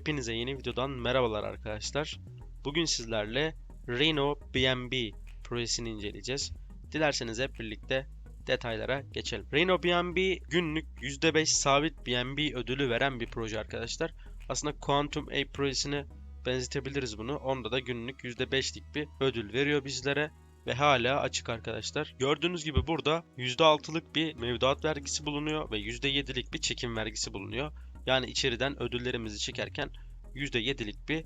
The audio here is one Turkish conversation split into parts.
Hepinize yeni videodan merhabalar arkadaşlar. Bugün sizlerle Reno BNB projesini inceleyeceğiz. Dilerseniz hep birlikte detaylara geçelim. Reno BNB günlük %5 sabit BNB ödülü veren bir proje arkadaşlar. Aslında Quantum A projesine benzetebiliriz bunu. Onda da günlük %5'lik bir ödül veriyor bizlere ve hala açık arkadaşlar. Gördüğünüz gibi burada %6'lık bir mevduat vergisi bulunuyor ve %7'lik bir çekim vergisi bulunuyor. Yani içeriden ödüllerimizi çekerken %7'lik bir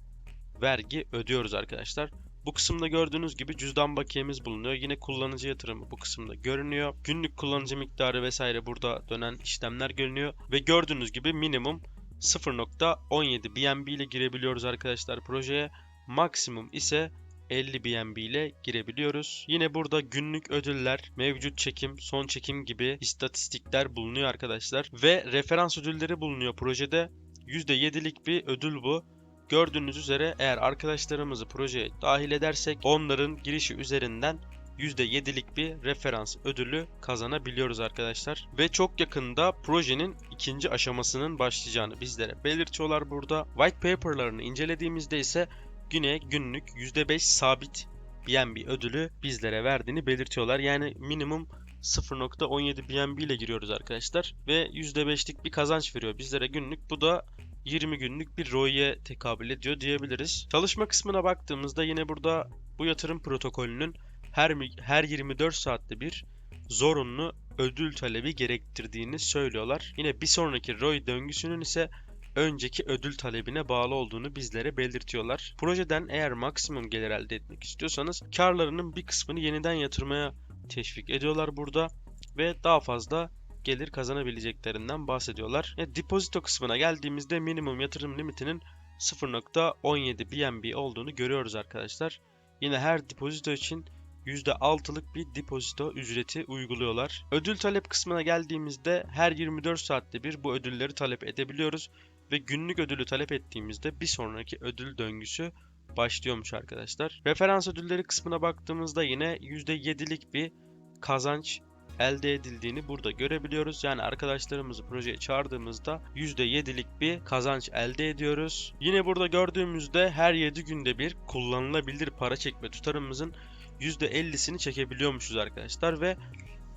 vergi ödüyoruz arkadaşlar. Bu kısımda gördüğünüz gibi cüzdan bakiyemiz bulunuyor. Yine kullanıcı yatırımı bu kısımda görünüyor. Günlük kullanıcı miktarı vesaire burada dönen işlemler görünüyor. Ve gördüğünüz gibi minimum 0.17 BNB ile girebiliyoruz arkadaşlar projeye. Maksimum ise 50 BNB ile girebiliyoruz. Yine burada günlük ödüller, mevcut çekim, son çekim gibi istatistikler bulunuyor arkadaşlar. Ve referans ödülleri bulunuyor projede. %7'lik bir ödül bu. Gördüğünüz üzere eğer arkadaşlarımızı projeye dahil edersek onların girişi üzerinden %7'lik bir referans ödülü kazanabiliyoruz arkadaşlar. Ve çok yakında projenin ikinci aşamasının başlayacağını bizlere belirtiyorlar burada. White paper'larını incelediğimizde ise güne günlük %5 sabit BNB ödülü bizlere verdiğini belirtiyorlar. Yani minimum 0.17 BNB ile giriyoruz arkadaşlar ve %5'lik bir kazanç veriyor bizlere günlük. Bu da 20 günlük bir ROI'ye tekabül ediyor diyebiliriz. Çalışma kısmına baktığımızda yine burada bu yatırım protokolünün her her 24 saatte bir zorunlu ödül talebi gerektirdiğini söylüyorlar. Yine bir sonraki ROI döngüsünün ise önceki ödül talebine bağlı olduğunu bizlere belirtiyorlar. Projeden eğer maksimum gelir elde etmek istiyorsanız karlarının bir kısmını yeniden yatırmaya teşvik ediyorlar burada ve daha fazla gelir kazanabileceklerinden bahsediyorlar. E, depozito kısmına geldiğimizde minimum yatırım limitinin 0.17 BNB olduğunu görüyoruz arkadaşlar. Yine her depozito için %6'lık bir depozito ücreti uyguluyorlar. Ödül talep kısmına geldiğimizde her 24 saatte bir bu ödülleri talep edebiliyoruz ve günlük ödülü talep ettiğimizde bir sonraki ödül döngüsü başlıyormuş arkadaşlar. Referans ödülleri kısmına baktığımızda yine %7'lik bir kazanç elde edildiğini burada görebiliyoruz. Yani arkadaşlarımızı projeye çağırdığımızda %7'lik bir kazanç elde ediyoruz. Yine burada gördüğümüzde her 7 günde bir kullanılabilir para çekme tutarımızın %50'sini çekebiliyormuşuz arkadaşlar ve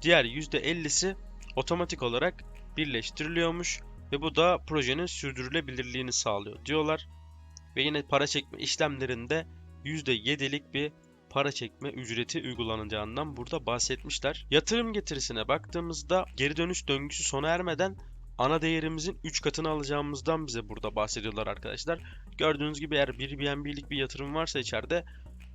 diğer %50'si otomatik olarak birleştiriliyormuş ve bu da projenin sürdürülebilirliğini sağlıyor diyorlar. Ve yine para çekme işlemlerinde %7'lik bir para çekme ücreti uygulanacağından burada bahsetmişler. Yatırım getirisine baktığımızda geri dönüş döngüsü sona ermeden ana değerimizin 3 katını alacağımızdan bize burada bahsediyorlar arkadaşlar. Gördüğünüz gibi eğer 1 BNB'lik bir yatırım varsa içeride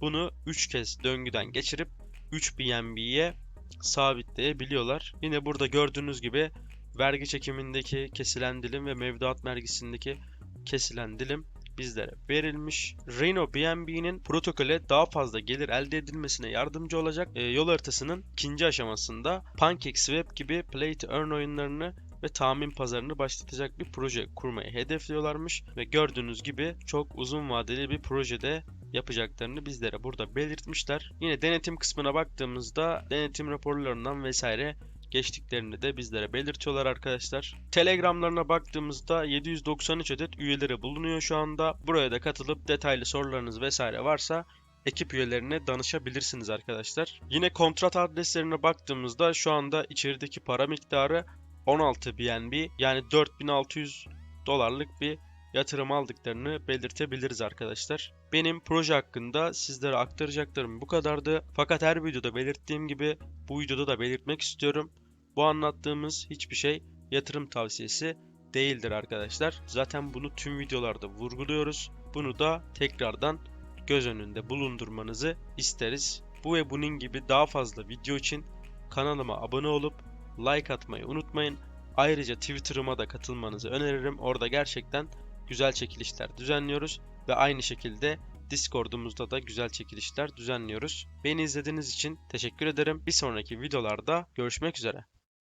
bunu 3 kez döngüden geçirip 3 BNB'ye sabitleyebiliyorlar. Yine burada gördüğünüz gibi vergi çekimindeki kesilen dilim ve mevduat vergisindeki kesilen dilim bizlere verilmiş. Reno BNB'nin protokole daha fazla gelir elde edilmesine yardımcı olacak e, yol haritasının ikinci aşamasında PancakeSwap gibi Play to Earn oyunlarını ve tahmin pazarını başlatacak bir proje kurmayı hedefliyorlarmış ve gördüğünüz gibi çok uzun vadeli bir projede yapacaklarını bizlere burada belirtmişler. Yine denetim kısmına baktığımızda denetim raporlarından vesaire geçtiklerini de bizlere belirtiyorlar arkadaşlar. Telegramlarına baktığımızda 793 adet üyeleri bulunuyor şu anda. Buraya da katılıp detaylı sorularınız vesaire varsa ekip üyelerine danışabilirsiniz arkadaşlar. Yine kontrat adreslerine baktığımızda şu anda içerideki para miktarı 16 BNB yani 4600 dolarlık bir yatırım aldıklarını belirtebiliriz arkadaşlar. Benim proje hakkında sizlere aktaracaklarım bu kadardı. Fakat her videoda belirttiğim gibi bu videoda da belirtmek istiyorum. Bu anlattığımız hiçbir şey yatırım tavsiyesi değildir arkadaşlar. Zaten bunu tüm videolarda vurguluyoruz. Bunu da tekrardan göz önünde bulundurmanızı isteriz. Bu ve bunun gibi daha fazla video için kanalıma abone olup like atmayı unutmayın. Ayrıca Twitter'ıma da katılmanızı öneririm. Orada gerçekten güzel çekilişler düzenliyoruz ve aynı şekilde Discord'umuzda da güzel çekilişler düzenliyoruz. Beni izlediğiniz için teşekkür ederim. Bir sonraki videolarda görüşmek üzere.